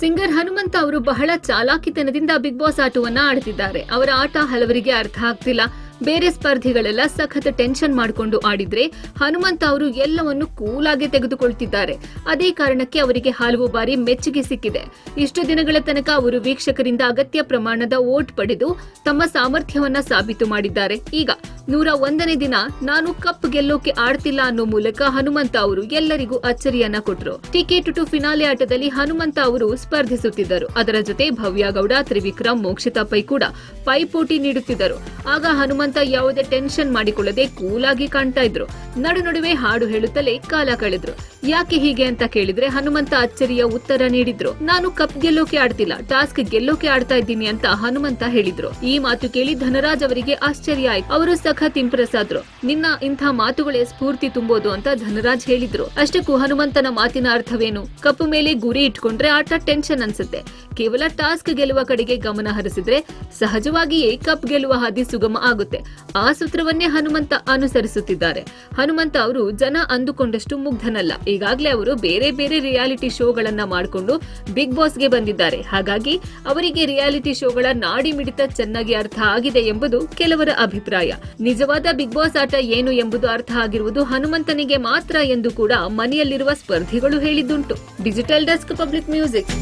Singer Hanumantha ಅವರು ಬಹಳ ಚಾಲಾಕಿತನದಿಂದ big boss ಆಟವನ್ನ ಆಡ್ತಿದ್ದಾರೆ. ಅವರ ಆಟ ಹಲವರಿಗೆ ಅರ್ಥ ಆಗ್ತಿಲ್ಲ. ಬೇರೆ ಸ್ಪರ್ಧಿಗಳೆಲ್ಲ ಸಖತ್ ಟೆನ್ಷನ್ ಮಾಡಿಕೊಂಡು ಆಡಿದ್ರೆ ಹನುಮಂತ ಅವರು ಎಲ್ಲವನ್ನು ಕೂಲಾಗಿ ತೆಗೆದುಕೊಳ್ತಿದ್ದಾರೆ. ಅದೇ ಕಾರಣಕ್ಕೆ ಅವರಿಗೆ ಹಲವು ಬಾರಿ ಮೆಚ್ಚುಗೆ ಸಿಕ್ಕಿದೆ. ಇಷ್ಟು ದಿನಗಳ ತನಕ ಅವರು ವೀಕ್ಷಕರಿಂದ ಅಗತ್ಯ ಪ್ರಮಾಣದ ವೋಟ್ ಪಡೆದು ತಮ್ಮ ಸಾಮರ್ಥ್ಯವನ್ನ ಸಾಬೀತು ಮಾಡಿದ್ದಾರೆ. ಈಗ ನೂರ ಒಂದನೇ ದಿನ ನಾನು ಕಪ್ ಗೆಲ್ಲೋಕೆ ಆಡ್ತಿಲ್ಲ ಅನ್ನೋ ಮೂಲಕ ಹನುಮಂತ ಅವರು ಎಲ್ಲರಿಗೂ ಅಚ್ಚರಿಯನ್ನ ಕೊಟ್ರು. ಟಿಕೆಟ್ ಟು ಫಿನಾಲೆ ಆಟದಲ್ಲಿ ಹನುಮಂತ ಅವರು ಸ್ಪರ್ಧಿಸುತ್ತಿದ್ದರು. ಅದರ ಜೊತೆ ಭವ್ಯ ಗೌಡ, ತ್ರಿವಿಕ್ರಮ್, ಮೋಕ್ಷಿತಾ ಪೈ ಕೂಡ ಪೈಪೋಟಿ ನೀಡುತ್ತಿದ್ದರು. ಆಗ ಹನುಮಂತ ಯಾವುದೇ ಟೆನ್ಷನ್ ಮಾಡಿಕೊಳ್ಳದೆ ಕೂಲಾಗಿ ಕಾಣ್ತಾ ಇದ್ರು. ನಡು ನಡುವೆ ಹಾಡು ಹೇಳುತ್ತಲೇ ಕಾಲ ಕಳೆದ್ರು. ಯಾಕೆ ಹೀಗೆ ಅಂತ ಕೇಳಿದ್ರೆ ಹನುಮಂತ ಅಚ್ಚರಿಯ ಉತ್ತರ ನೀಡಿದ್ರು. ನಾನು ಕಪ್ ಗೆಲ್ಲೋಕೆ ಆಡ್ತಿಲ್ಲ, ಟಾಸ್ಕ್ ಗೆಲ್ಲೋಕೆ ಆಡ್ತಾ ಇದ್ದೀನಿ ಅಂತ ಹನುಮಂತ ಹೇಳಿದ್ರು. ಈ ಮಾತು ಕೇಳಿ ಧನರಾಜ್ ಅವರಿಗೆ ಆಶ್ಚರ್ಯ ಆಯ್ತು. ಅವರು ಸಖತ್ ಇಂಪ್ರೆಸ್ ಆದ್ರು. ನಿನ್ನ ಇಂಥ ಮಾತುಗಳೇ ಸ್ಫೂರ್ತಿ ತುಂಬೋದು ಅಂತ ಧನರಾಜ್ ಹೇಳಿದ್ರು. ಅಷ್ಟಕ್ಕೂ ಹನುಮಂತನ ಮಾತಿನ ಅರ್ಥವೇನು? ಕಪ್ ಮೇಲೆ ಗುರಿ ಇಟ್ಕೊಂಡ್ರೆ ಆಟ ಟೆನ್ಷನ್ ಅನ್ಸುತ್ತೆ. ಕೇವಲ ಟಾಸ್ಕ್ ಗೆಲ್ಲುವ ಕಡೆಗೆ ಗಮನ ಹರಿಸಿದ್ರೆ ಸಹಜವಾಗಿಯೇ ಕಪ್ ಗೆಲ್ಲುವ ಹಾದಿ ಸುಗಮ ಆಗುತ್ತೆ. ಆ ಸೂತ್ರವನ್ನೇ ಹನುಮಂತ ಅನುಸರಿಸುತ್ತಿದ್ದಾರೆ. ಹನುಮಂತ ಅವರು ಜನ ಅಂದುಕೊಂಡಷ್ಟು ಮುಗ್ಧನಲ್ಲ. ಈಗಾಗಲೇ ಅವರು ಬೇರೆ ಬೇರೆ ರಿಯಾಲಿಟಿ ಶೋಗಳನ್ನ ಮಾಡಿಕೊಂಡು ಬಿಗ್ ಬಾಸ್ಗೆ ಬಂದಿದ್ದಾರೆ. ಹಾಗಾಗಿ ಅವರಿಗೆ ರಿಯಾಲಿಟಿ ಶೋಗಳ ನಾಡಿ ಮಿಡಿತ ಚೆನ್ನಾಗಿ ಅರ್ಥ ಆಗಿದೆ ಎಂಬುದು ಕೆಲವರ ಅಭಿಪ್ರಾಯ. ನಿಜವಾದ ಬಿಗ್ ಬಾಸ್ ಆಟ ಏನು ಎಂಬುದು ಅರ್ಥ ಆಗಿರುವುದು ಹನುಮಂತನಿಗೆ ಮಾತ್ರ ಎಂದು ಕೂಡ ಮನೆಯಲ್ಲಿರುವ ಸ್ಪರ್ಧಿಗಳು ಹೇಳಿದ್ದುಂಟು. Digital desk public music.